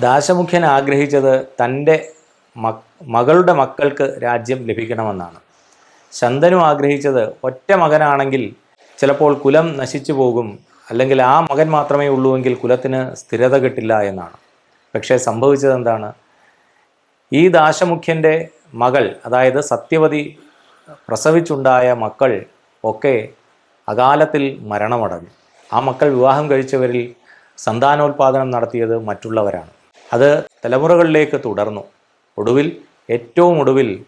ദാശമുഖ്യൻ ആഗ്രഹിച്ചത് തന്റെ മക് മകളുടെ മക്കൾക്ക് രാജ്യം ലഭിക്കണമെന്നാണ്. ശന്തനു ആഗ്രഹിച്ചത് ഒറ്റ മകനാണെങ്കിൽ ചിലപ്പോൾ കുലം നശിച്ചു പോകും അല്ലെങ്കിൽ ആ മകൻ മാത്രമേ ഉള്ളൂവെങ്കിൽ കുലത്തിന് സ്ഥിരത കിട്ടില്ല എന്നാണ്. പക്ഷേ സംഭവിച്ചത് എന്താണ് ഈ ദാശമുഖ്യന്റെ മകൾ അതായത് സത്യവതി പ്രസവിച്ചുണ്ടായ മക്കൾ ഒക്കെ അകാലത്തിൽ മരണമടഞ്ഞു. ആ മക്കൾ വിവാഹം കഴിച്ചവരിൽ സന്താനോൽപാദനം നടത്തിയത് മറ്റുള്ളവരാണ്. അത് തലമുറകളിലേക്ക് തുടർന്നു. ഒടുവിൽ ഏറ്റവും ഒടുവിൽ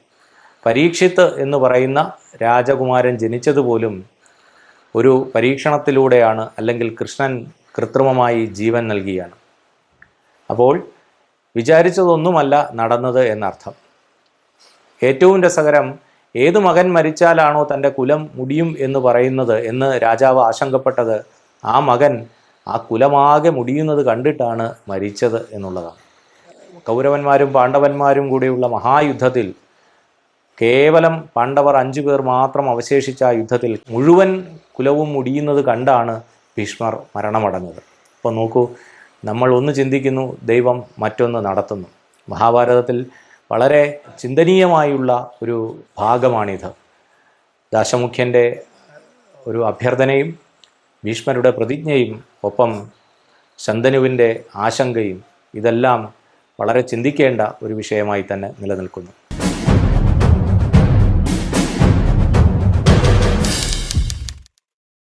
പരീക്ഷിത്ത് എന്ന് പറയുന്ന രാജകുമാരൻ ജനിച്ചതുപോലും ഒരു പരീക്ഷണത്തിലൂടെയാണ് അല്ലെങ്കിൽ കൃഷ്ണൻ കൃത്രിമമായി ജീവൻ നൽകിയാണ്. അപ്പോൾ വിചാരിച്ചതൊന്നുമല്ല നടന്നത് എന്നർത്ഥം. ഏറ്റവും രസകരം ഏതു മകൻ മരിച്ചാലാണോ തന്റെ കുലം മുടിയും എന്ന് പറയുന്നത് എന്ന് രാജാവ് ആശങ്കപ്പെട്ടത് ആ മകൻ ആ കുലമാകെ മുടിയുന്നത് കണ്ടിട്ടാണ് മരിച്ചത് എന്നുള്ളതാണ്. കൗരവന്മാരും പാണ്ഡവന്മാരും കൂടിയുള്ള മഹായുദ്ധത്തിൽ കേവലം പാണ്ഡവർ അഞ്ചു പേർ മാത്രം അവശേഷിച്ച ആ യുദ്ധത്തിൽ മുഴുവൻ കുലവും മുടിയുന്നത് കണ്ടാണ് ഭീഷ്മർ മരണമടഞ്ഞത്. അപ്പോൾ നോക്കൂ നമ്മൾ ഒന്ന് ചിന്തിക്കുന്നു ദൈവം മറ്റൊന്ന് നടത്തുന്നു. മഹാഭാരതത്തിൽ വളരെ ചിന്തനീയമായുള്ള ഒരു ഭാഗമാണിത്. ദാശമുഖ്യന്റെ ഒരു അഭ്യർത്ഥനയും ഭീഷ്മരുടെ പ്രതിജ്ഞയും ഒപ്പം ശന്തനുവിന്റെ ആശങ്കയും ഇതെല്ലാം വളരെ ചിന്തിക്കേണ്ട ഒരു വിഷയമായി തന്നെ നിലനിൽക്കുന്നു.